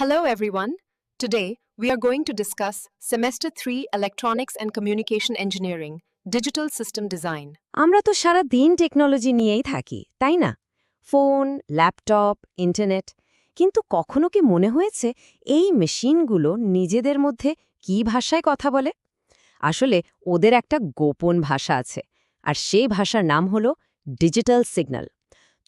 Hello, everyone. Today, we are going to discuss Semester 3 Electronics and Communication Engineering, Digital System Design. আমরা তো সারা দিন technology নিয়েই থাকি তাই না? ফোন ল্যাপটপ ইন্টারনেট কিন্তু কখনো কি মনে হয়েছে এই মেশিনগুলো নিজেদের মধ্যে কি ভাষায় কথা বলে? আসলে ওদের একটা গোপন ভাষা আছে আর সেই ভাষার নাম হলো ডিজিটাল সিগন্যাল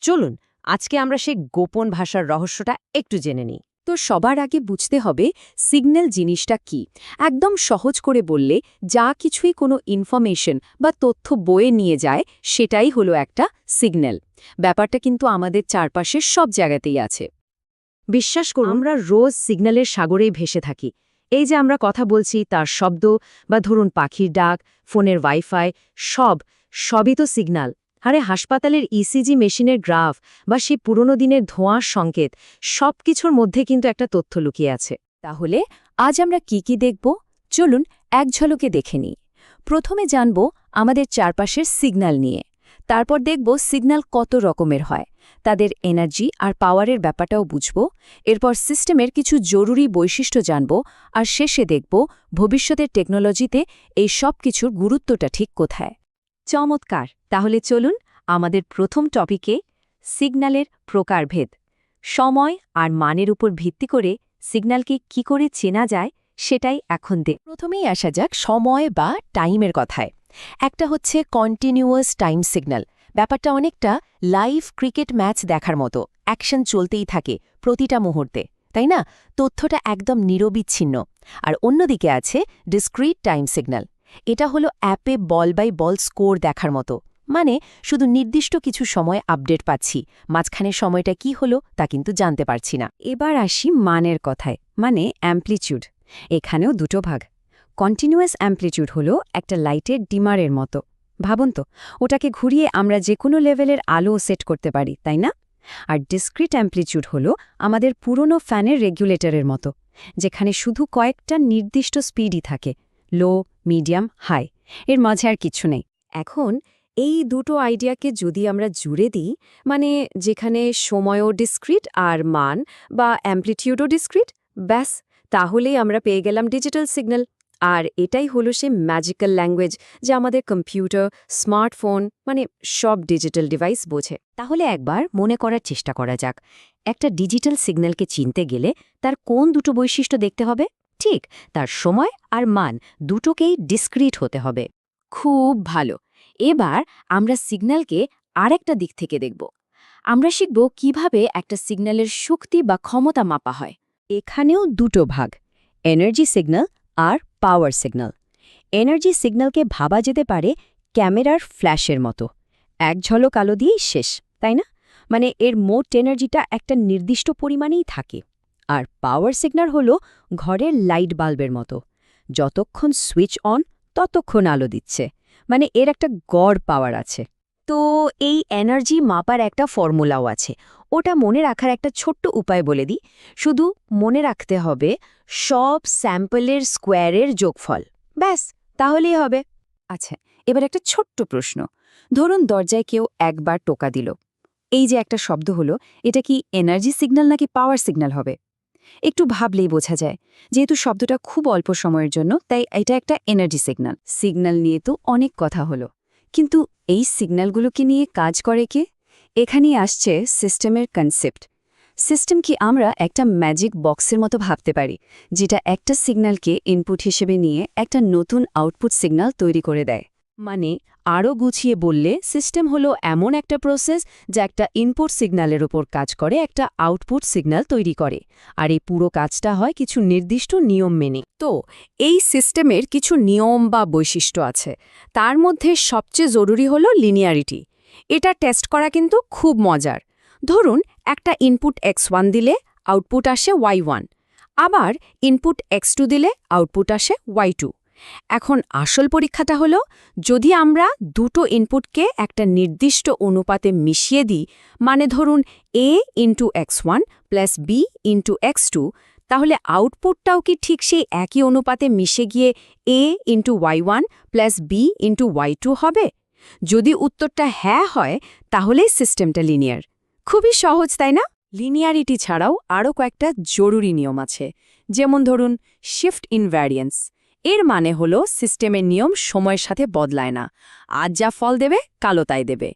চলুন আজকে আমরা সেই গোপন ভাষার রহস্যটা একটু জেনে নিই। তো সবার আগে বুঝতে হবে সিগন্যাল জিনিসটা কি। একদম সহজ করে বললে যা কিছুই কোনো ইনফরমেশন বা তথ্য বয়ে নিয়ে যায় সেটাই হলো একটা সিগন্যাল। ব্যাপারটা কিন্তু আমাদের চারপাশের সব জায়গাতেই আছে। বিশ্বাস করুন আমরা রোজ সিগন্যালের সাগরেই ভেসে থাকি। এই যে আমরা কথা বলছি তার শব্দ বা ধরুন পাখির ডাক ফোনের ওয়াইফাই সব সবই তো সিগন্যাল। আরে হাসপাতালের ইসিজি মেশিনের গ্রাফ বা সেই পুরনো দিনের ধোঁয়ার সংকেত সব কিছুর মধ্যে কিন্তু একটা তথ্য লুকিয়ে আছে। তাহলে আজ আমরা কি কি দেখব? চলুন এক ঝলকে দেখে নিই। প্রথমে জানব আমাদের চারপাশের সিগন্যাল নিয়ে। তারপর দেখব সিগন্যাল কত রকমের হয়। তাদের এনার্জি আর পাওয়ারের ব্যাপারটাও বুঝব। এরপর সিস্টেমের কিছু জরুরি বৈশিষ্ট্য জানব আর শেষে দেখব ভবিষ্যতের টেকনোলজিতে এই সব কিছুর গুরুত্বটা ঠিক কোথায়। চমৎকার। তাহলে চলুন আমাদের প্রথম টপিকে সিগন্যালের প্রকারভেদ। সময় আর মানের উপর ভিত্তি করে সিগন্যালকে কি করে চেনা যায় সেটাই এখন দে প্রথমেই আসা যাক সময় বা টাইমের কথায়। একটা হচ্ছে কন্টিনিউয়াস টাইম সিগন্যাল ব্যাপারটা অনেকটা লাইভ ক্রিকেট ম্যাচ দেখার মতো। অ্যাকশন চলতেই থাকে প্রতিটা মুহূর্তে, তাই না? তথ্যটা একদম নিরবিচ্ছিন্ন। আর অন্যদিকে আছে ডিসক্রিট টাইম সিগন্যাল এটা হলো অ্যাপে বল বাই বল স্কোর দেখার মতো। মানে শুধু নির্দিষ্ট কিছু সময় আপডেট পাচ্ছি, মাঝখানে সময়টা কি হলো তা কিন্তু জানতে পারছি না। এবার আসি মানের কথায় মানে অ্যাম্প্লিচিউড, এখানেও দুটো ভাগ। কন্টিনিউয়াস অ্যাম্প্লিচিউড হলো একটা লাইটের ডিমারের মতো। ভাবুন তো, ওটাকে ঘুরিয়ে আমরা যে কোনো লেভেলের আলো সেট করতে পারি, তাই না? আর ডিসক্রিট অ্যাম্প্লিচিউড হলো আমাদের পুরনো ফ্যানের রেগুলেটরের মতো, যেখানে শুধু কয়েকটা নির্দিষ্ট স্পিডই থাকে, লো মিডিয়াম, হাই। এর মাঝে আর কিছু নেই। এখন এই দুটো আইডিয়াকে যদি আমরা জুড়ে দিই মানে যেখানে সময়ও ডিসক্রিট আর মান বা অ্যাম্প্লিটিউডও ডিসক্রিট ব্যাস, তাহলেই আমরা পেয়ে গেলাম ডিজিটাল সিগন্যাল আর এটাই হলো সে ম্যাজিক্যাল ল্যাঙ্গুয়েজ যা আমাদের কম্পিউটার স্মার্টফোন মানে সব ডিজিটাল ডিভাইস বোঝে। তাহলে একবার মনে করার চেষ্টা করা যাক। একটা ডিজিটাল সিগন্যালকে চিনতে গেলে তার কোন দুটো বৈশিষ্ট্য দেখতে হবে? ঠিক, তার সময় আর মান দুটোকেই ডিসক্রিট হতে হবে। খুব ভালো। এবার আমরা সিগন্যালকে আরেকটা দিক থেকে দেখব। আমরা শিখব কীভাবে একটা সিগন্যালের শক্তি বা ক্ষমতা মাপা হয়। এখানেও দুটো ভাগ এনার্জি সিগন্যাল আর পাওয়ার সিগন্যাল এনার্জি সিগন্যালকে ভাবা যেতে পারে ক্যামেরার ফ্ল্যাশের মতো। এক ঝলক আলো দিয়েই শেষ, তাই না? মানে এর মোট এনার্জিটা একটা নির্দিষ্ট পরিমাণেই থাকে। আর পাওয়ার সিগনাল হলো ঘরের লাইট বাল্বের মতো। যতক্ষণ সুইচ অন ততক্ষণ আলো দিচ্ছে। মানে এর একটা গড় পাওয়ার আছে। তো এই এনার্জি মাপার একটা ফর্মুলাও আছে। ওটা মনে রাখার একটা ছোট্ট উপায় বলে দিই। শুধু মনে রাখতে হবে সব স্যাম্পলের স্কোয়ারের যোগফল। ব্যাস, তাহলেই হবে। আচ্ছা এবার একটা ছোট্ট প্রশ্ন। ধরুন দরজায় কেউ একবার টোকা দিল। এই যে একটা শব্দ হলো, এটা কি এনার্জি সিগন্যাল নাকি পাওয়ার সিগন্যাল হবে? একটু ভাবলেই বোঝা যায়। যেহেতু শব্দটা খুব অল্প সময়ের জন্য, তাই এটা একটা এনার্জি সিগন্যাল সিগন্যাল নিয়ে তো অনেক কথা হলো। কিন্তু এই সিগন্যালগুলোকে নিয়ে কাজ করে কে? এখানেই আসছে সিস্টেমের কনসেপ্ট সিস্টেম কি আমরা একটা ম্যাজিক বক্সের মতো ভাবতে পারি, যেটা একটা সিগন্যালকে ইনপুট হিসেবে নিয়ে একটা নতুন আউটপুট সিগন্যাল তৈরি করে দেয়। মানে আরও গুছিয়ে বললে, সিস্টেম হলো এমন একটা প্রসেস যা একটা ইনপুট সিগন্যালের ওপর কাজ করে, একটা আউটপুট সিগন্যাল তৈরি করে, আর এই পুরো কাজটা হয় কিছু নির্দিষ্ট নিয়ম মেনে। তো এই সিস্টেমের কিছু নিয়ম বা বৈশিষ্ট্য আছে। তার মধ্যে সবচেয়ে জরুরি হলো লিনিয়ারিটি। এটা টেস্ট করা কিন্তু খুব মজার। ধরুন, একটা ইনপুট এক্স দিলে আউটপুট আসে ওয়াই আবার ইনপুট এক্স দিলে আউটপুট আসে ওয়াই এখন আসল পরীক্ষাটা হলো, যদি আমরা দুটো ইনপুটকে একটা নির্দিষ্ট অনুপাতে মিশিয়ে দিই মানে ধরুন A into X one plus B into X two তাহলে আউটপুটটাও কি ঠিক সেই একই অনুপাতে মিশে গিয়ে A into Y one plus B into Y two হবে? যদি উত্তরটা হ্যাঁ হয়, তাহলেই সিস্টেমটা লিনিয়ার খুবই সহজ, তাই না? লিনিয়ারিটি ছাড়াও আরও কয়েকটা জরুরি নিয়ম আছে, যেমন ধরুন শিফট ইনভ্যারিয়েন্স এর মানে হলো সিস্টেমের নিয়ম সময়ের সাথে বদলায় না। আজ যা ফল দেবে কালো তাই দেবে।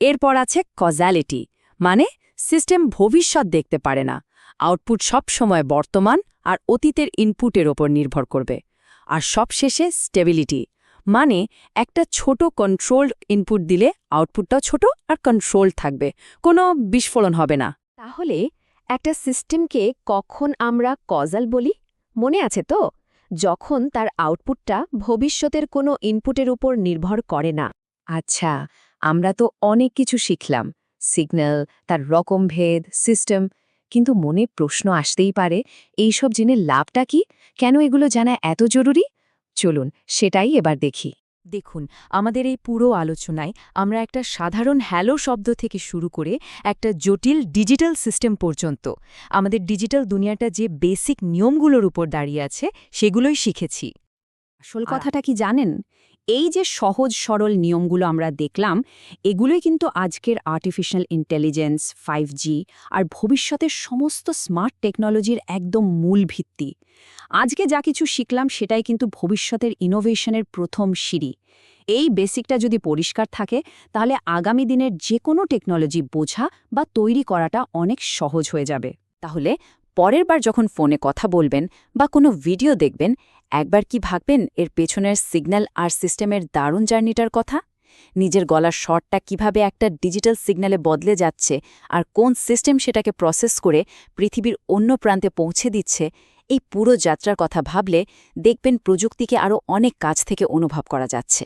এরপর আছে কজ্যালিটি মানে সিস্টেম ভবিষ্যৎ দেখতে পারে না। আউটপুট সব সময় বর্তমান আর অতীতের ইনপুটের ওপর নির্ভর করবে। আর সবশেষে স্টেবিলিটি মানে একটা ছোট কন্ট্রোলড ইনপুট দিলে আউটপুটটাও ছোট আর কন্ট্রোল থাকবে। কোনো বিস্ফোরণ হবে না। তাহলে একটা সিস্টেমকে কখন আমরা কজাল বলি? মনে আছে তো? যখন তার আউটপুটটা ভবিষ্যতের কোনো ইনপুটের উপর নির্ভর করে না। আচ্ছা আমরা তো অনেক কিছু শিখলাম, সিগন্যাল, তার রকমভেদ সিস্টেম, কিন্তু মনে প্রশ্ন আসতেই পারে, এইসব জেনে লাভটা কি? কেন এগুলো জানা এত জরুরি? চলুন, সেটাই এবার দেখি। দেখুন আমাদের এই পুরো আলোচনায় আমরা একটা সাধারণ হ্যালো শব্দ থেকে শুরু করে একটা জটিল ডিজিটাল সিস্টেম পর্যন্ত আমাদের ডিজিটাল দুনিয়াটা যে বেসিক নিয়মগুলোর উপর দাঁড়িয়ে আছে সেগুলোই শিখেছি। আসল কথাটা কি জানেন? এই যে সহজ সরল নিয়মগুলো আমরা দেখলাম, এগুলোই কিন্তু আজকের আর্টিফিশিয়াল ইন্টেলিজেন্স ফাইভ আর ভবিষ্যতের সমস্ত স্মার্ট টেকনোলজির একদম মূল ভিত্তি। আজকে যা কিছু শিখলাম সেটাই কিন্তু ভবিষ্যতের ইনোভেশনের প্রথম সিঁড়ি। এই বেসিকটা যদি পরিষ্কার থাকে, তাহলে আগামী দিনের যে কোনো টেকনোলজি বোঝা বা তৈরি করাটা অনেক সহজ হয়ে যাবে। তাহলে পরের বার যখন ফোনে কথা বলবেন বা কোনো ভিডিও দেখবেন একবার কি ভাববেন এর পেছনের সিগন্যাল আর সিস্টেমের দারুণ জার্নিটার কথা? নিজের গলার শটটা কীভাবে একটা ডিজিটাল সিগন্যালে বদলে যাচ্ছে আর কোন সিস্টেম সেটাকে প্রসেস করে পৃথিবীর অন্য প্রান্তে পৌঁছে দিচ্ছে, এই পুরো যাত্রার কথা ভাবলে দেখবেন প্রযুক্তিকে আরও অনেক কাছ থেকে অনুভব করা যাচ্ছে।